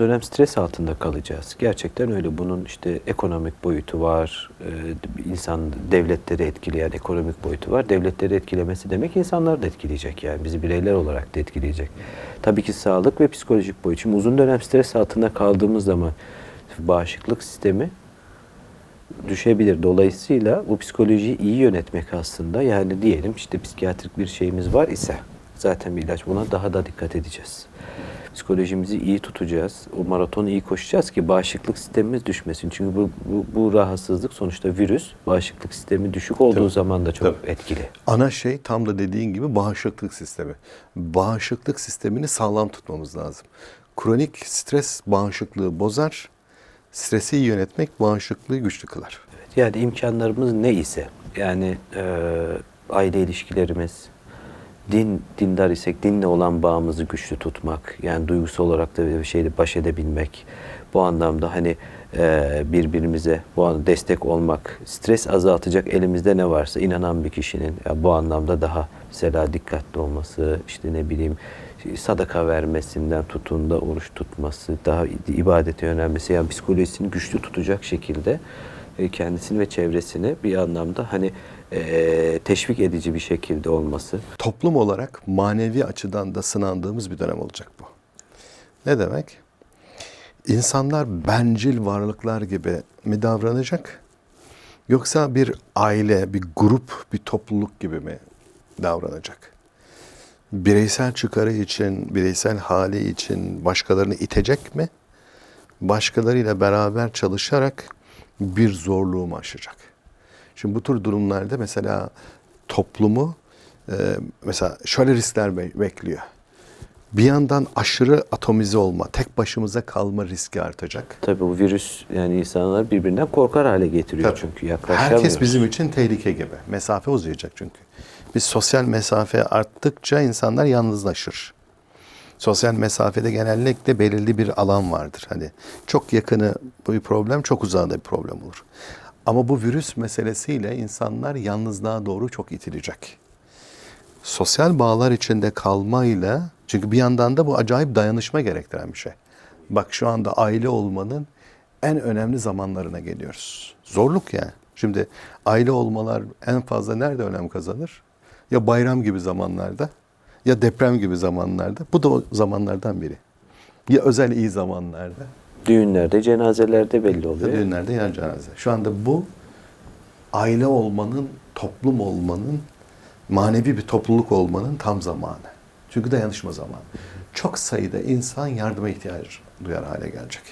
dönem stres altında kalacağız. Gerçekten öyle. Bunun işte ekonomik boyutu var, e, insan devletleri etkileyen ekonomik boyutu var. Devletleri etkilemesi demek insanlar da etkileyecek yani bizi bireyler olarak da etkileyecek. Tabii ki sağlık ve psikolojik boyut. Şimdi uzun dönem stres altında kaldığımız zaman bağışıklık sistemi düşebilir. Dolayısıyla bu psikolojiyi iyi yönetmek aslında yani diyelim işte psikiyatrik bir şeyimiz var ise zaten bir ilaç buna daha da dikkat edeceğiz. Psikolojimizi iyi tutacağız. O maratonu iyi koşacağız ki bağışıklık sistemimiz düşmesin. Çünkü bu, bu, bu rahatsızlık sonuçta virüs. Bağışıklık sistemi düşük olduğu Tabii. zaman da çok Tabii. etkili. Ana şey tam da dediğin gibi bağışıklık sistemi. Bağışıklık sistemini sağlam tutmamız lazım. Kronik stres bağışıklığı bozar. Stresi yönetmek bağışıklığı güçlü kılar. Evet, Yani imkanlarımız ne ise yani e, aile ilişkilerimiz, din dindar isek dinle olan bağımızı güçlü tutmak, yani duygusal olarak da bir şeyle baş edebilmek, bu anlamda hani e, birbirimize bu an destek olmak, stres azaltacak elimizde ne varsa inanan bir kişinin ya bu anlamda daha mesela dikkatli olması, işte ne bileyim sadaka vermesinden tutun da oruç tutması, daha ibadete yönelmesi, yani psikolojisini güçlü tutacak şekilde e, kendisini ve çevresini bir anlamda hani e, teşvik edici bir şekilde olması. Toplum olarak manevi açıdan da sınandığımız bir dönem olacak bu. Ne demek? İnsanlar bencil varlıklar gibi mi davranacak? Yoksa bir aile, bir grup, bir topluluk gibi mi davranacak? Bireysel çıkarı için, bireysel hali için başkalarını itecek mi? Başkalarıyla beraber çalışarak bir zorluğu mu aşacak? Şimdi bu tür durumlarda mesela toplumu e, mesela şöyle riskler be- bekliyor. Bir yandan aşırı atomize olma, tek başımıza kalma riski artacak. Tabii bu virüs yani insanlar birbirinden korkar hale getiriyor Tabii. çünkü yaklaşamıyoruz. Herkes bizim için tehlike gibi. Mesafe uzayacak çünkü. Biz sosyal mesafe arttıkça insanlar yalnızlaşır. Sosyal mesafede genellikle belirli bir alan vardır. Hani çok yakını bir problem, çok uzağı da bir problem olur. Ama bu virüs meselesiyle insanlar yalnızlığa doğru çok itilecek. Sosyal bağlar içinde kalmayla çünkü bir yandan da bu acayip dayanışma gerektiren bir şey. Bak şu anda aile olmanın en önemli zamanlarına geliyoruz. Zorluk yani. Şimdi aile olmalar en fazla nerede önem kazanır? Ya bayram gibi zamanlarda ya deprem gibi zamanlarda. Bu da o zamanlardan biri. Ya özel iyi zamanlarda Düğünlerde, cenazelerde belli oluyor. düğünlerde ya cenaze. Şu anda bu aile olmanın, toplum olmanın, manevi bir topluluk olmanın tam zamanı. Çünkü dayanışma zamanı. Çok sayıda insan yardıma ihtiyaç duyar hale gelecek.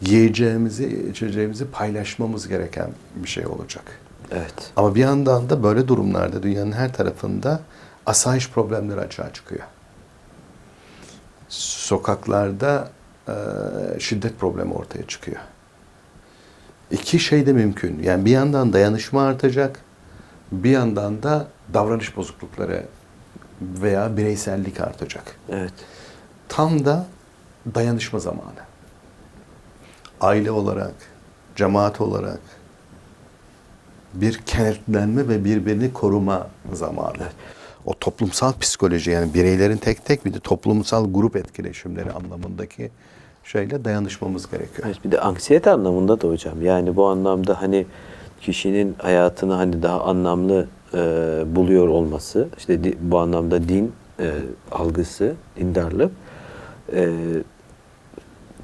Yiyeceğimizi, içeceğimizi paylaşmamız gereken bir şey olacak. Evet. Ama bir yandan da böyle durumlarda dünyanın her tarafında asayiş problemleri açığa çıkıyor. Sokaklarda e, şiddet problemi ortaya çıkıyor. İki şey de mümkün. Yani bir yandan dayanışma artacak, bir yandan da davranış bozuklukları veya bireysellik artacak. Evet. Tam da dayanışma zamanı. Aile olarak, cemaat olarak bir kenetlenme ve birbirini koruma zamanı. O toplumsal psikoloji yani bireylerin tek tek bir de toplumsal grup etkileşimleri anlamındaki şeyle dayanışmamız gerekiyor. Evet, bir de anksiyete anlamında da hocam. Yani bu anlamda hani kişinin hayatını hani daha anlamlı e, buluyor olması, işte di- bu anlamda din e, algısı, dindarlık, e,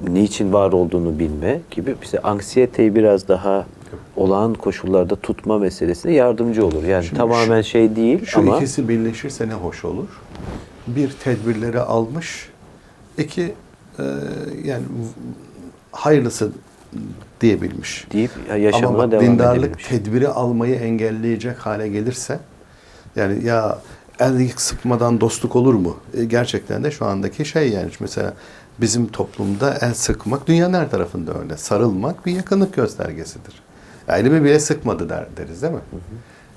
niçin var olduğunu bilme gibi işte anksiyeteyi biraz daha olağan koşullarda tutma meselesine yardımcı olur. Yani Şimdi tamamen şu- şey değil Şu ama ikisi birleşirse ne hoş olur. Bir tedbirleri almış, iki e, yani hayırlısı diyebilmiş. deyip yaşamına Ama devam dindarlık edebilmiş. tedbiri almayı engelleyecek hale gelirse yani ya el sıkmadan dostluk olur mu? E, gerçekten de şu andaki şey yani mesela bizim toplumda el sıkmak dünyanın her tarafında öyle. Sarılmak bir yakınlık göstergesidir. Elimi bile sıkmadı der, deriz değil mi?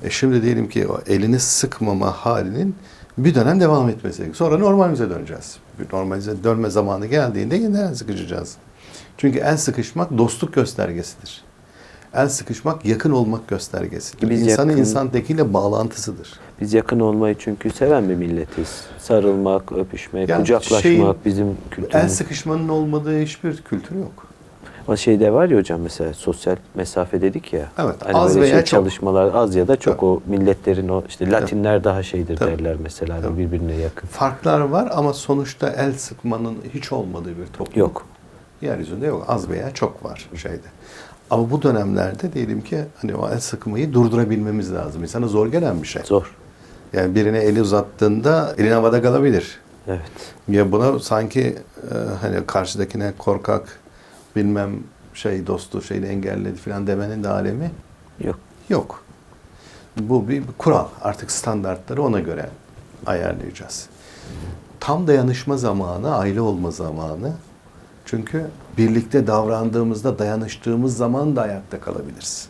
E şimdi diyelim ki o elini sıkmama halinin bir dönem devam etmesi. Sonra normalimize döneceğiz. Bir normalize dönme zamanı geldiğinde el sıkışacağız. Çünkü el sıkışmak dostluk göstergesidir. El sıkışmak yakın olmak göstergesidir. Biz İnsanın yakın- insandakiyle bağlantısıdır. Biz yakın olmayı çünkü seven bir milletiz. Sarılmak, öpüşmek, Yani kucaklaşmak şey, bizim El kültürümüz. sıkışmanın olmadığı hiçbir kültür yok. Ama şeyde var ya hocam mesela sosyal mesafe dedik ya. Evet, Hani az veya şey çok. çalışmalar az ya da çok Tabii. o milletlerin o işte Latinler daha şeydir Tabii. derler mesela Tabii. birbirine yakın. Farklar var ama sonuçta el sıkmanın hiç olmadığı bir toplum. Yok. Yeryüzünde yok. Az veya çok var şeyde. Ama bu dönemlerde diyelim ki hani o el sıkmayı durdurabilmemiz lazım. İnsana zor gelen bir şey. Zor. Yani birine eli uzattığında elin havada kalabilir. Evet. Ya buna sanki e, hani karşıdakine korkak bilmem şey dostu şeyini engelledi falan demenin de alemi Yok. yok. Bu bir kural. Artık standartları ona göre ayarlayacağız. Tam dayanışma zamanı, aile olma zamanı. Çünkü birlikte davrandığımızda, dayanıştığımız zaman da ayakta kalabiliriz.